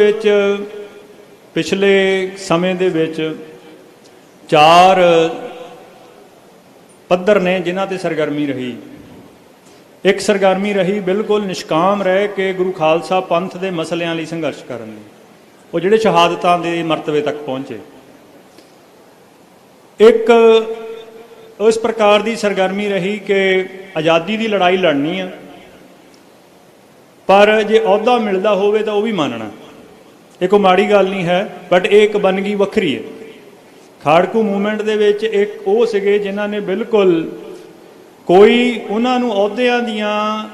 ਵਿੱਚ ਪਿਛਲੇ ਸਮੇਂ ਦੇ ਵਿੱਚ ਚਾਰ ਪੱਧਰ ਨੇ ਜਿਨ੍ਹਾਂ ਤੇ ਸਰਗਰਮੀ ਰਹੀ। ਇੱਕ ਸਰਗਰਮੀ ਰਹੀ ਬਿਲਕੁਲ ਨਿਸ਼ਕਾਮ ਰਹਿ ਕੇ ਗੁਰੂ ਖਾਲਸਾ ਪੰਥ ਦੇ ਮਸਲਿਆਂ ਲਈ ਸੰਘਰਸ਼ ਕਰਨ ਦੀ ਉਹ ਜਿਹੜੇ ਸ਼ਹਾਦਤਾਂ ਦੇ ਮਰਤਬੇ ਤੱਕ ਪਹੁੰਚੇ। ਇੱਕ ਉਸ ਪ੍ਰਕਾਰ ਦੀ ਸਰਗਰਮੀ ਰਹੀ ਕਿ ਆਜ਼ਾਦੀ ਦੀ ਲੜਾਈ ਲੜਨੀ ਆ। ਪਰ ਜੇ ਅਹੁਦਾ ਮਿਲਦਾ ਹੋਵੇ ਤਾਂ ਉਹ ਵੀ ਮੰਨਣਾ। ਇਹ ਕੋਈ ਮਾੜੀ ਗੱਲ ਨਹੀਂ ਹੈ ਬਟ ਇਹ ਇੱਕ ਬਨਗੀ ਵੱਖਰੀ ਹੈ। ਖਾੜਕੂ ਮੂਵਮੈਂਟ ਦੇ ਵਿੱਚ ਇੱਕ ਉਹ ਸੀਗੇ ਜਿਨ੍ਹਾਂ ਨੇ ਬਿਲਕੁਲ ਕੋਈ ਉਹਨਾਂ ਨੂੰ ਅਹੁਦਿਆਂ ਦੀਆਂ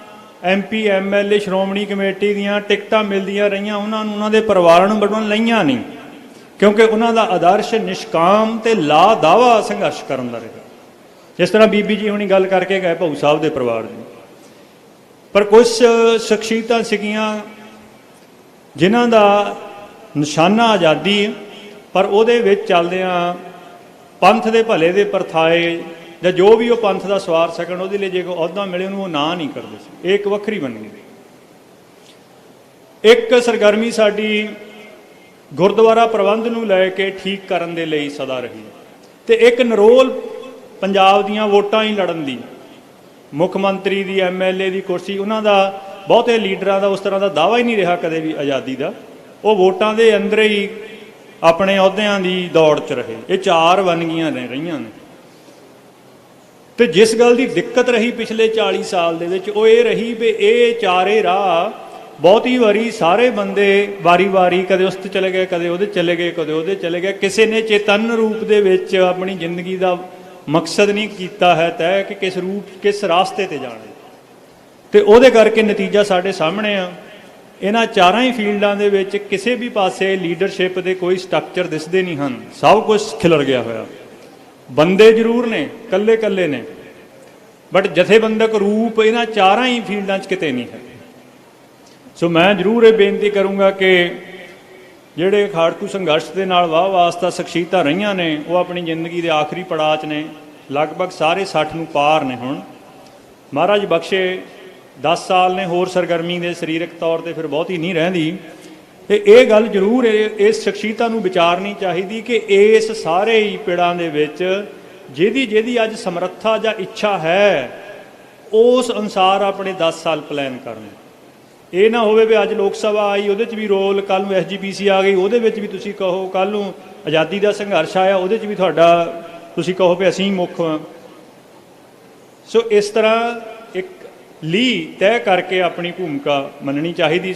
ਐਮਪੀ ਐਮਐਲਏ ਸ਼੍ਰੋਮਣੀ ਕਮੇਟੀ ਦੀਆਂ ਟਿਕਟਾਂ ਮਿਲਦੀਆਂ ਰਹੀਆਂ, ਉਹਨਾਂ ਨੂੰ ਉਹਨਾਂ ਦੇ ਪਰਿਵਾਰਾਂ ਨੂੰ ਬੜਨ ਲਈਆਂ ਨਹੀਂ। ਕਿਉਂਕਿ ਉਹਨਾਂ ਦਾ ਆਦਰਸ਼ ਨਿਸ਼ਕਾਮ ਤੇ ਲਾ ਦਾਵਾ ਸੰਘਰਸ਼ ਕਰਨ ਦਾ ਰਿਹਾ। ਜਿਸ ਤਰ੍ਹਾਂ ਬੀਬੀ ਜੀ ਹੁਣੀ ਗੱਲ ਕਰਕੇ ਗਏ ਭਾਊ ਸਾਹਿਬ ਦੇ ਪਰਿਵਾਰ ਦੀ। ਪਰ ਕੁਝ ਸ਼ਖਸੀਅਤਾਂ ਸੀਗੀਆਂ ਜਿਨ੍ਹਾਂ ਦਾ ਨਿਸ਼ਾਨਾ ਆਜ਼ਾਦੀ, ਪਰ ਉਹਦੇ ਵਿੱਚ ਚੱਲਦਿਆਂ ਪੰਥ ਦੇ ਭਲੇ ਦੇ ਪਰਥਾਏ, ਜਾਂ ਜੋ ਵੀ ਉਹ ਪੰਥ ਦਾ ਸਵਾਰ ਸਕਣ ਉਹਦੇ ਲਈ ਜੇ ਕੋਈ ਅਹੁਦਾ ਮਿਲੇ ਉਹਨੂੰ ਉਹ ਨਾ ਨਹੀਂ ਕਰਦੇ ਸੀ। ਇਹ ਇੱਕ ਵੱਖਰੀ ਬਣ ਗਈ ਇੱਕ ਸਰਗਰਮੀ ਸਾਡੀ ਗੁਰਦੁਆਰਾ ਪ੍ਰਬੰਧ ਨੂੰ ਲੈ ਕੇ ਠੀਕ ਕਰਨ ਦੇ ਲਈ ਸਦਾ ਰਹੀ ਤੇ ਇੱਕ ਨਰੋਲ ਪੰਜਾਬ ਦੀਆਂ ਵੋਟਾਂ ਹੀ ਲੜਨ ਦੀ, ਮੁੱਖ ਮੰਤਰੀ ਦੀ ਐਮਐਲਏ ਦੀ ਕੁਰਸੀ, ਉਹਨਾਂ ਦਾ ਬਹੁਤੇ ਲੀਡਰਾਂ ਦਾ ਉਸ ਤਰ੍ਹਾਂ ਦਾ ਦਾਵਾ ਹੀ ਨਹੀਂ ਰਿਹਾ ਕਦੇ ਵੀ ਆਜ਼ਾਦੀ ਦਾ। ਉਹ ਵੋਟਾਂ ਦੇ ਅੰਦਰ ਹੀ ਆਪਣੇ ਅਹੁਦਿਆਂ ਦੀ ਦੌੜ 'ਚ ਰਹੇ। ਇਹ ਚਾਰ ਵੰਨਗੀਆਂ ਨੇ, ਰਹੀਆਂ ਨੇ। ਤੇ ਜਿਸ ਗੱਲ ਦੀ ਦਿੱਕਤ ਰਹੀ ਪਿਛਲੇ 40 ਸਾਲ ਦੇ ਵਿੱਚ, ਉਹ ਇਹ ਰਹੀ ਵੀ ਇਹ ਚਾਰੇ ਰਾਹ ਬਹੁਤੀ ਵਾਰੀ ਸਾਰੇ ਬੰਦੇ ਵਾਰੀ-ਵਾਰੀ ਕਦੇ ਉਸ ਤੇ ਚਲੇ ਗਏ, ਕਦੇ ਉਹਦੇ ਚਲੇ ਗਏ, ਕਦੇ ਉਹਦੇ ਚਲੇ ਗਏ। ਕਿਸੇ ਨੇ ਚੇਤਨ ਰੂਪ ਦੇ ਵਿੱਚ ਆਪਣੀ ਜ਼ਿੰਦਗੀ ਦਾ ਮਕਸਦ ਨਹੀਂ ਕੀਤਾ ਹੈ ਤੈਅ ਕਿ ਕਿਸ ਰੂਪ, ਕਿਸ ਰਾਸਤੇ ਤੇ ਜਾਣਾ। ਹੈ। ਤੇ ਉਹਦੇ ਕਰਕੇ ਨਤੀਜਾ ਸਾਡੇ ਸਾਹਮਣੇ ਆ। ਇਹਨਾਂ ਚਾਰਾਂ ਹੀ ਫੀਲਡਾਂ ਦੇ ਵਿੱਚ ਕਿਸੇ ਵੀ ਪਾਸੇ ਲੀਡਰਸ਼ਿਪ ਦੇ ਕੋਈ ਸਟਰਕਚਰ ਦਿਸਦੇ ਨਹੀਂ ਹਨ। ਸਭ ਕੁਝ ਖਿਲਰ ਗਿਆ ਹੋਇਆ। ਬੰਦੇ ਜ਼ਰੂਰ ਨੇ ਕੱਲੇ ਕੱਲੇ ਨੇ। ਬਟ ਜਥੇਬੰਦਕ ਰੂਪ ਇਹਨਾਂ ਚਾਰਾਂ ਹੀ ਫੀਲਡਾਂ 'ਚ ਕਿਤੇ ਨਹੀਂ ਹੈ। ਸੋ ਮੈਂ ਜ਼ਰੂਰ ਇਹ ਬੇਨਤੀ ਕਰੂੰਗਾ ਕਿ ਜਿਹੜੇ ਖਾੜਕੂ ਸੰਘਰਸ਼ ਦੇ ਨਾਲ ਵਾਹ ਵਾਸਤਾ ਸ਼ਖਸੀਅਤਾਂ ਰਹੀਆਂ ਨੇ, ਉਹ ਆਪਣੀ ਜ਼ਿੰਦਗੀ ਦੇ ਆਖਰੀ ਪੜਾਅ 'ਚ ਨੇ। ਲਗਭਗ ਸਾਰੇ 60 ਨੂੰ ਪਾਰ ਨੇ ਹੁਣ। ਮਹਾਰਾਜ ਬਖਸ਼ੇ 10 ਸਾਲ ਨੇ ਹੋਰ ਸਰਗਰਮੀ ਦੇ ਸਰੀਰਕ ਤੌਰ ਤੇ ਫਿਰ ਬਹੁਤੀ ਨਹੀਂ ਰਹਿੰਦੀ। ਤੇ ਇਹ ਗੱਲ ਜ਼ਰੂਰ ਇਹ- ਇਸ ਸ਼ਖਸੀਅਤਾਂ ਨੂੰ ਵਿਚਾਰਨੀ ਚਾਹੀਦੀ ਕਿ ਇਸ ਸਾਰੇ ਹੀ ਪਿੜਾਂ ਦੇ ਵਿੱਚ ਜਿਹਦੀ ਜਿਹਦੀ ਅੱਜ ਸਮਰੱਥਾ ਜਾਂ ਇੱਛਾ ਹੈ, ਉਸ ਅਨਸਾਰ ਆਪਣੇ 10 ਸਾਲ ਪਲਾਨ ਕਰਨ। ਇਹ ਨਾ ਹੋਵੇ ਵੀ ਅੱਜ ਲੋਕ ਸਭਾ ਆਈ, ਉਹਦੇ 'ਚ ਵੀ ਰੋਲ ਕੱਲ ਨੂੰ ਐਸਜੀਪੀਸੀ ਆ ਗਈ, ਉਹਦੇ ਵਿੱਚ ਵੀ ਤੁਸੀਂ ਕਹੋ ਕੱਲ ਨੂੰ ਆਜ਼ਾਦੀ ਦਾ ਸੰਘਰਸ਼ ਆਇਆ, ਉਹਦੇ 'ਚ ਵੀ ਤੁਹਾਡਾ ਤੁਸੀਂ ਕਹੋ ਵੀ ਅਸੀਂ ਮੁੱਖ ਹਾਂ। ਸੋ ਇਸ ਤਰ੍ਹਾਂ ਇੱਕ ਲੀ ਤੈਅ ਕਰਕੇ ਆਪਣੀ ਭੂਮਿਕਾ ਮੰਨਣੀ ਚਾਹੀਦੀ